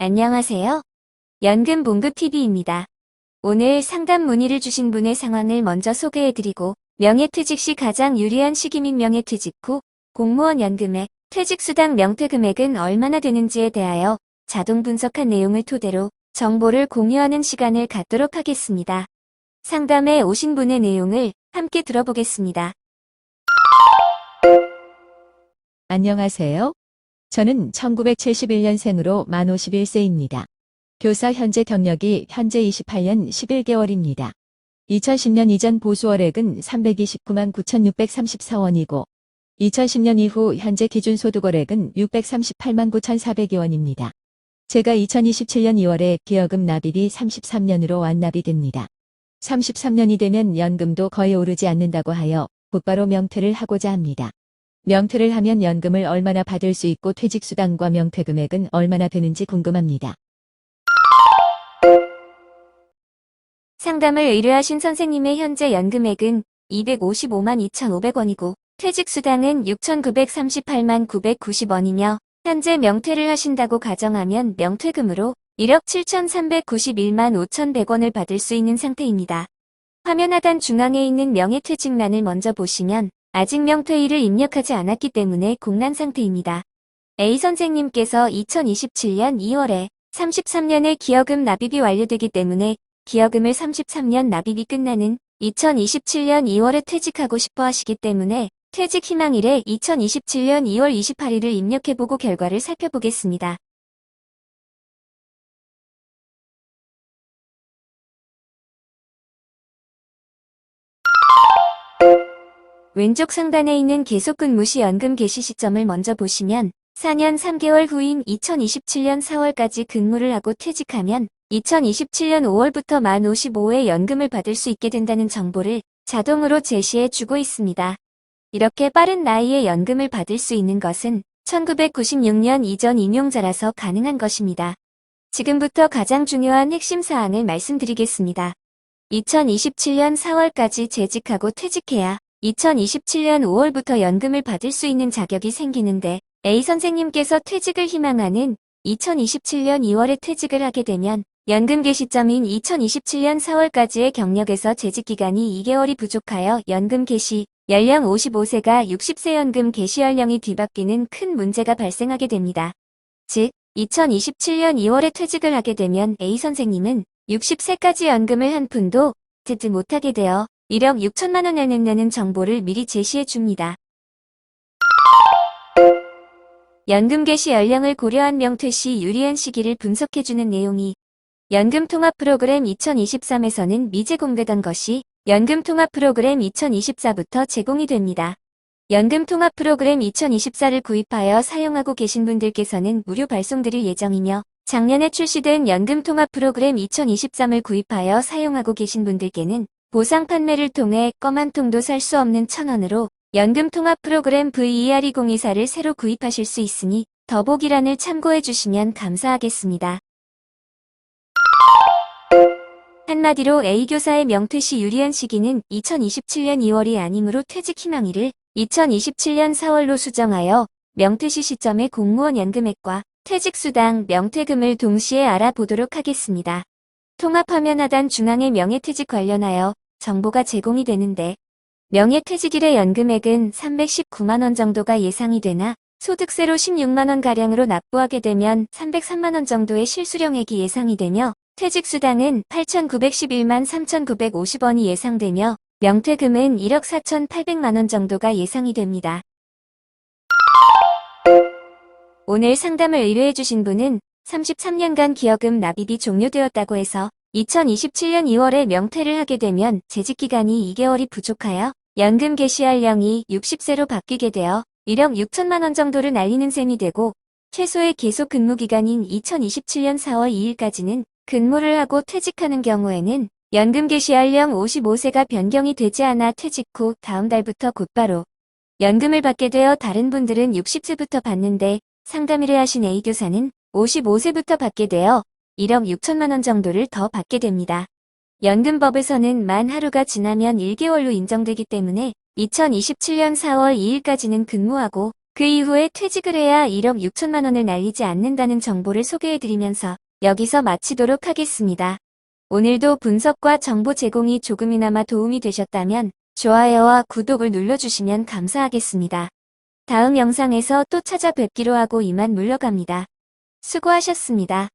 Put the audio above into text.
안녕하세요. 연금 봉급 TV입니다. 오늘 상담 문의를 주신 분의 상황을 먼저 소개해드리고 명예퇴직 시 가장 유리한 시기 및 명예퇴직 후 공무원 연금의 퇴직수당 명퇴금액은 얼마나 되는지에 대하여 자동 분석한 내용을 토대로 정보를 공유하는 시간을 갖도록 하겠습니다. 상담에 오신 분의 내용을 함께 들어보겠습니다. 안녕하세요. 저는 1971년생으로 만 51세입니다. 교사 현재 경력이 현재 28년 11개월입니다. 2010년 이전 보수월액은 329만 9,634원이고 2010년 이후 현재 기준 소득월액은 638만 9,400여원입니다. 제가 2027년 2월에 기여금 납입이 33년으로 완납이 됩니다. 33년이 되면 연금도 거의 오르지 않는다고 하여 곧바로 명퇴를 하고자 합니다. 명퇴를 하면 연금을 얼마나 받을 수 있고 퇴직수당과 명퇴금액은 얼마나 되는지 궁금합니다. 상담을 의뢰하신 선생님의 현재 연금액은 255만 2,500원이고 퇴직수당은 6,938만 990원이며 현재 명퇴를 하신다고 가정하면 명퇴금으로 1억 7,391만 5,100원을 받을 수 있는 상태입니다. 화면 하단 중앙에 있는 명예퇴직란을 먼저 보시면 아직 명퇴일을 입력하지 않았기 때문에 공란 상태입니다. A 선생님께서 2027년 2월에 33년에 기여금 납입이 완료되기 때문에 기여금을 33년 납입이 끝나는 2027년 2월에 퇴직하고 싶어 하시기 때문에 퇴직 희망일에 2027년 2월 28일을 입력해보고 결과를 살펴보겠습니다. 왼쪽 상단에 있는 계속근무 시 연금 개시 시점을 먼저 보시면 4년 3개월 후인 2027년 4월까지 근무를 하고 퇴직하면 2027년 5월부터 만 55회 연금을 받을 수 있게 된다는 정보를 자동으로 제시해 주고 있습니다. 이렇게 빠른 나이에 연금을 받을 수 있는 것은 1996년 이전 임용자라서 가능한 것입니다. 지금부터 가장 중요한 핵심 사항을 말씀드리겠습니다. 2027년 4월까지 재직하고 퇴직해야 2027년 5월부터 연금을 받을 수 있는 자격이 생기는데 A 선생님께서 퇴직을 희망하는 2027년 2월에 퇴직을 하게 되면 연금 개시점인 2027년 4월까지의 경력에서 재직기간이 2개월이 부족하여 연금 개시, 연령 55세가 60세 연금 개시 연령이 뒤바뀌는 큰 문제가 발생하게 됩니다. 즉, 2027년 2월에 퇴직을 하게 되면 A 선생님은 60세까지 연금을 한 푼도 듣지 못하게 되어 1억 6천만 원을 낸다는 정보를 미리 제시해 줍니다. 연금 개시 연령을 고려한 명퇴 시 유리한 시기를 분석해주는 내용이 연금 통합 프로그램 2023에서는 미제 공개된 것이 연금 통합 프로그램 2024부터 제공이 됩니다. 연금 통합 프로그램 2024를 구입하여 사용하고 계신 분들께서는 무료 발송드릴 예정이며 작년에 출시된 연금 통합 프로그램 2023을 구입하여 사용하고 계신 분들께는 보상 판매를 통해 껌 한 통도 살 수 없는 천원으로 연금 통합 프로그램 VER2024를 새로 구입하실 수 있으니 더보기란을 참고해 주시면 감사하겠습니다. 한마디로 A교사의 명퇴 시 유리한 시기는 2027년 2월이 아니므로 퇴직 희망일을 2027년 4월로 수정하여 명퇴 시 시점의 공무원 연금액과 퇴직수당, 명퇴금을 동시에 알아보도록 하겠습니다. 통합화면 하단 중앙에 명예퇴직 관련하여 정보가 제공이 되는데 명예퇴직일의 연금액은 319만원 정도가 예상이 되나 소득세로 16만원가량으로 납부하게 되면 303만원 정도의 실수령액이 예상이 되며 퇴직수당은 8,911만 3,950원이 예상되며 명퇴금은 1억 4,800만원 정도가 예상이 됩니다. 오늘 상담을 의뢰해주신 분은 33년간 기여금 납입이 종료되었다고 해서 2027년 2월에 명퇴를 하게 되면 재직기간이 2개월이 부족하여 연금 개시 연령이 60세로 바뀌게 되어 1억 6천만 원 정도를 날리는 셈이 되고 최소의 계속 근무 기간인 2027년 4월 2일까지는 근무를 하고 퇴직하는 경우에는 연금 개시 연령 55세가 변경이 되지 않아 퇴직 후 다음 달부터 곧바로 연금을 받게 되어 다른 분들은 60세부터 받는데 상담 의뢰하신 A교사는 55세부터 받게 되어 1억 6천만 원 정도를 더 받게 됩니다. 연금법에서는 만 하루가 지나면 1개월로 인정되기 때문에 2027년 4월 2일까지는 근무하고 그 이후에 퇴직을 해야 1억 6천만 원을 날리지 않는다는 정보를 소개해드리면서 여기서 마치도록 하겠습니다. 오늘도 분석과 정보 제공이 조금이나마 도움이 되셨다면 좋아요와 구독을 눌러주시면 감사하겠습니다. 다음 영상에서 또 찾아뵙기로 하고 이만 물러갑니다. 수고하셨습니다.